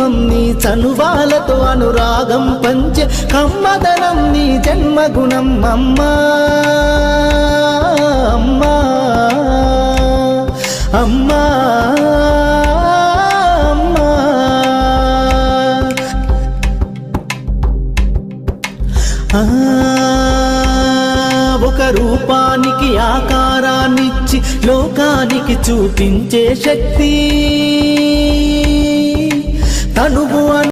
రూపం నీ చనువాలతో అనురాగం పంచే కమ్మదనం నీ జన్మగుణం అమ్మా అమ్మా అమ్మా. అమ్మా ఒక రూపానికి ఆకారాన్నిచ్చి లోకానికి చూపించే శక్తి.